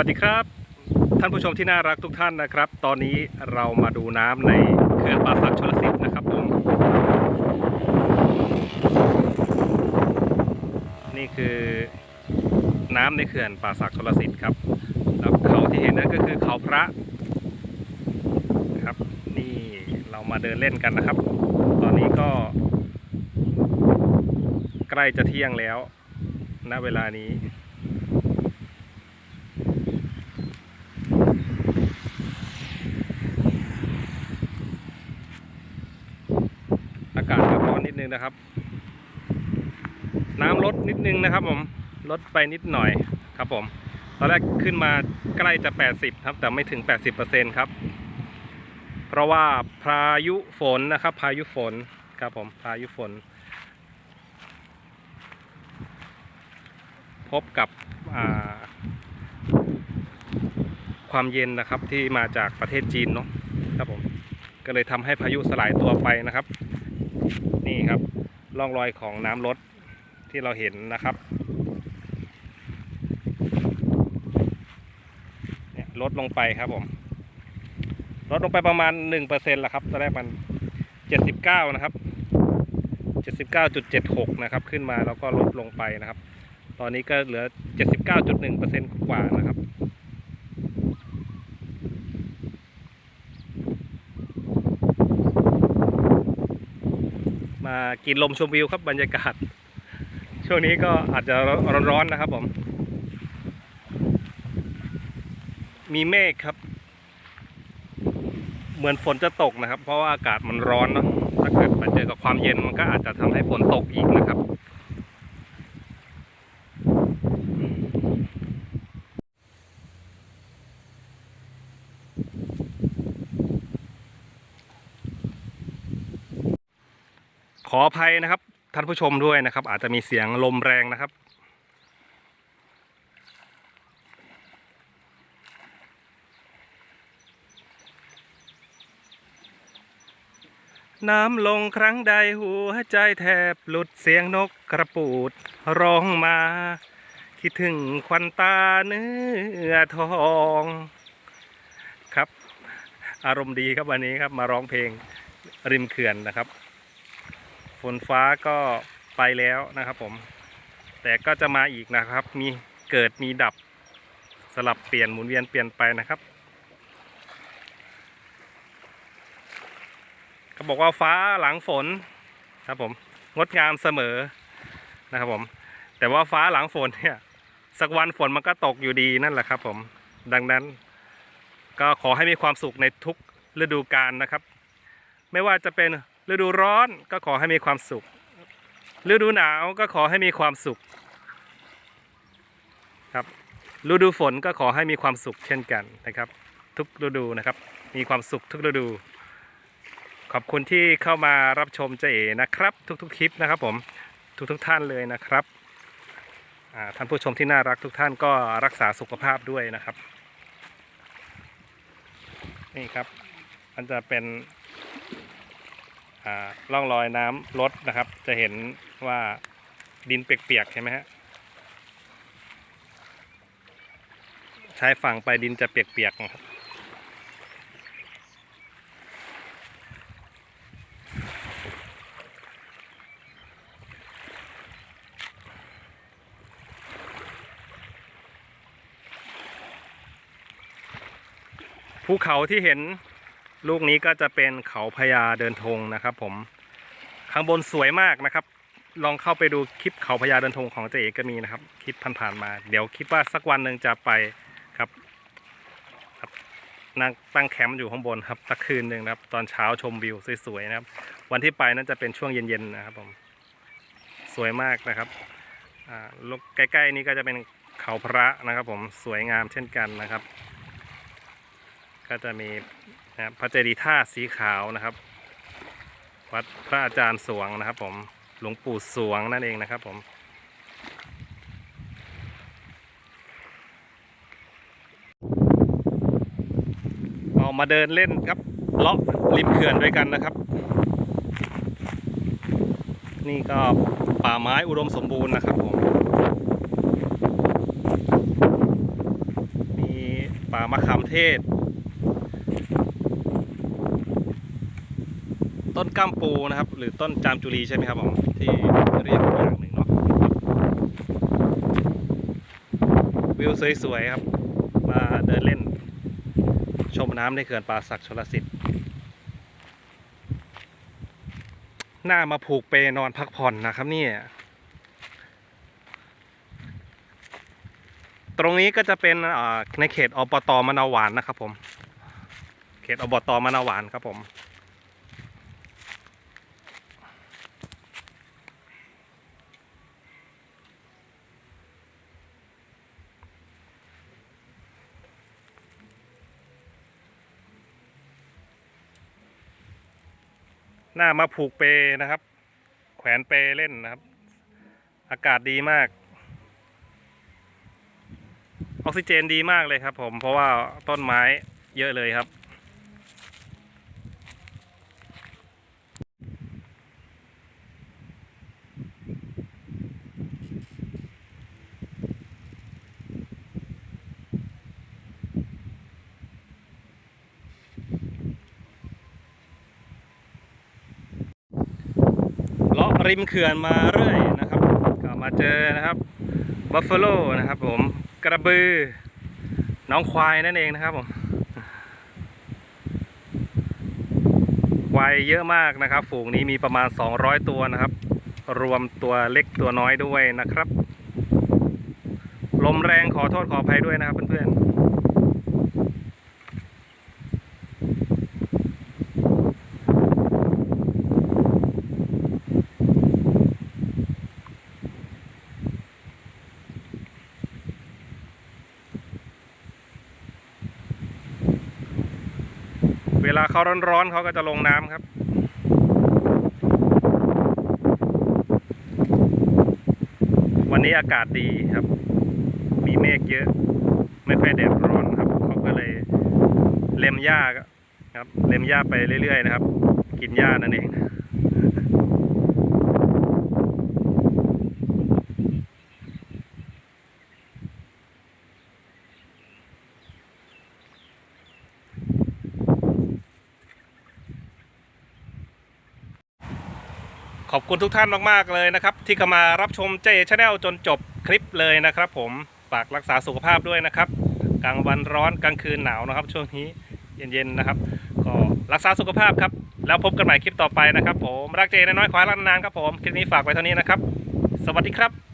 วัสดีครับ ท่านผู้ชมที่น่ารักทุกท่านนะครับ ตอนนี้เรามาดูน้ำในเขื่อนป่าสักชลสิทธิ์นะครับผมนี่คือน้ำในเขื่อนป่าสักชลสิทธิ์ครับแล้วเขาที่เห็นนั่นก็คือเขาพระครับ นี่เรามาเดินเล่นกันนะครับ ตอนนี้ก็ ใกล้จะเที่ยงแล้วณเวลานี้ อากาศก็ร้อ นึงนะครับ น้ำลดนิดนึงนะครับ ผมลดไปนิดหน่อยครับผมตอนแรกขึ้นมาใกล้จะ 80 ครับ แต่ไม่ถึง 80%ครับ เพราะว่าพายุฝนนะครับ พายุฝนครับผมพายุฝน พบกับความเย็นนะครับที่มาจากประเทศจีนเนาะครับผมก็เลยทำให้พายุสลายตัวไปนะครับ นี่ครับร่องรอยของน้ำลดที่เราเห็นนะครับเนี่ยลดลงไปครับผมลดลงไปประมาณ1%ละครับตอนแรกมัน 79 นะครับ 79.76 นะครับ ขึ้นมาแล้วก็ลดลงไปนะครับ ตอนนี้ก็เหลือ 79.1%กว่านะครับ มากินลมชมวิวครับบรรยากาศ ช่วงนี้ก็อาจจะร้อนๆนะครับผม มีเมฆครับ เหมือนฝนจะตกนะครับ เพราะว่าอากาศมันร้อนเนาะถ้าเกิดมาเจอกับความเย็นมันก็อาจจะทำให้ฝนตกอีกนะครับ ออภัยนะครับท่านผู้ชมด้วยนะครับ อาจจะมีเสียงลมแรงนะครับ น้ำลงครั้งใดหัวใจแทบหลุดเสียงนกกระปูดร้องมา คิดถึงควันตาเนื้อทองครับ อารมณ์ดีครับวันนี้ครับมาร้องเพลงริมเขื่อนนะครับ ฝนฟ้าก็ไปแล้วนะครับผม แต่ก็จะมาอีกนะครับ มีเกิดมีดับสลับเปลี่ยนหมุนเวียนเปลี่ยนไปนะครับเขาบอกว่าฟ้าหลังฝนครับผมงดงามเสมอนะครับผม แต่ว่าฟ้าหลังฝนเนี่ยสักวันฝนมันก็ตกอยู่ดีนั่นแหละครับผมดังนั้นก็ขอให้มีความสุขในทุกฤดูกาลนะครับ ไม่ว่าจะเป็น ฤดูร้อนก็ขอให้มีความสุข ฤดูหนาวก็ขอให้มีความสุขครับฤดูฝนก็ขอให้มีความสุขเช่นกันนะครับ ทุกฤดูนะครับ มีความสุขทุกฤดู ขอบคุณที่เข้ามารับชมเจเอนะครับ ทุกๆคลิปนะครับผมทุกๆท่านเลยนะครับท่านผู้ชมที่น่ารักทุกท่านก็รักษาสุขภาพด้วยนะครับ นี่ครับ มันจะเป็น ร่องรอยน้ำลดนะครับ จะเห็นว่าดินเปียกๆใช่ไหมฮะใช้ฝั่งไปดินจะเปียกๆนะครับภูเขาที่เห็น ลูกนี้ก็จะเป็นเขาพญาเดินธงนะครับ ผมข้างบนสวยมากนะครับ ลองเข้าไปดูคลิปเขาพญาเดินธงของเจเอกก็มีนะครับ คลิปผ่านๆมา เดี๋ยวคิดว่าสักวันหนึ่งจะไปครับครับนั่งตั้งแคมป์อยู่ข้างบนครับสักคืนหนึ่งนะครับ ตอนเช้าชมวิวสวยๆนะครับ วันที่ไปนั้นจะเป็นช่วงเย็นๆนะครับ ผมสวยมากนะครับอ่าลูกใกล้ๆนี้ก็จะเป็นเขาพระนะครับ ผมสวยงามเช่นกันนะครับ ก็จะมี นะครับพระเจดีย์ท่าตุสีขาวนะครับ วัดพระอาจารย์สวงนะครับ ผมหลวงปู่สวงนั่นเองนะครับ ผมออกมาเดินเล่นครับเลาะริมเขื่อนด้วยกันนะครับ นี่ก็ป่าไม้อุดมสมบูรณ์นะครับผมมีป่ามะขามเทศ ต้นก้ามปูนะครับ หรือต้นจามจุรีใช่ไหมครับผมที่เรียกอีกอย่างหนึ่งเนาะวิวสวยๆครับ มาเดินเล่น ชมน้ำในเขื่อนป่าศักดิ์ชลสิทธิ์หน้ามาผูกเปนอนพักผ่อนนะครับนี่ตรงนี้ก็จะเป็นในเขตอบตมะนาหวานนะครับผม เขตอบตมะนาหวานครับผม หน้ามาผูกเปนะครับ แขวนเปเล่นนะครับ อากาศดีมาก ออกซิเจนดีมากเลยครับผมเพราะว่าต้นไม้เยอะเลยครับ ริมเขื่อนมาเรื่อยนะครับก็มาเจอนะครับบัฟฟาโลนะครับผมกระบือ น้องควายนั่นเองนะครับผมควายเยอะมากนะครับ ฝูงนี้มีประมาณ 200 ตัวนะครับ รวมตัวเล็กตัวน้อยด้วยนะครับ ลมแรงขอโทษขออภัยด้วยนะครับเพื่อนๆ วลาเขาร้อนๆเขาก็จะลงน้ำครับ วันนี้อากาศดีครับ มีเมฆเยอะ ไม่ค่อยแดดร้อนครับ เขาก็เลยเล็มหญ้าครับ เล็มหญ้าไปเรื่อยๆนะครับ กินหญ้านั่นเอง ขอบคุณทุกท่านมากๆเลยนะครับ ที่เข้ามารับชมเจชาแนลจนจบคลิปเลยนะครับผมฝากรักษาสุขภาพด้วยนะครับ กลางวันร้อนกลางคืนหนาวนะครับ ช่วงนี้เย็นๆนะครับ ก็รักษาสุขภาพครับ แล้วพบกันใหม่คลิปต่อไปนะครับ ผมรักเจน้อยๆขอให้รักนานๆครับผมคลิปนี้ฝากไว้เท่านี้นะครับ สวัสดีครับ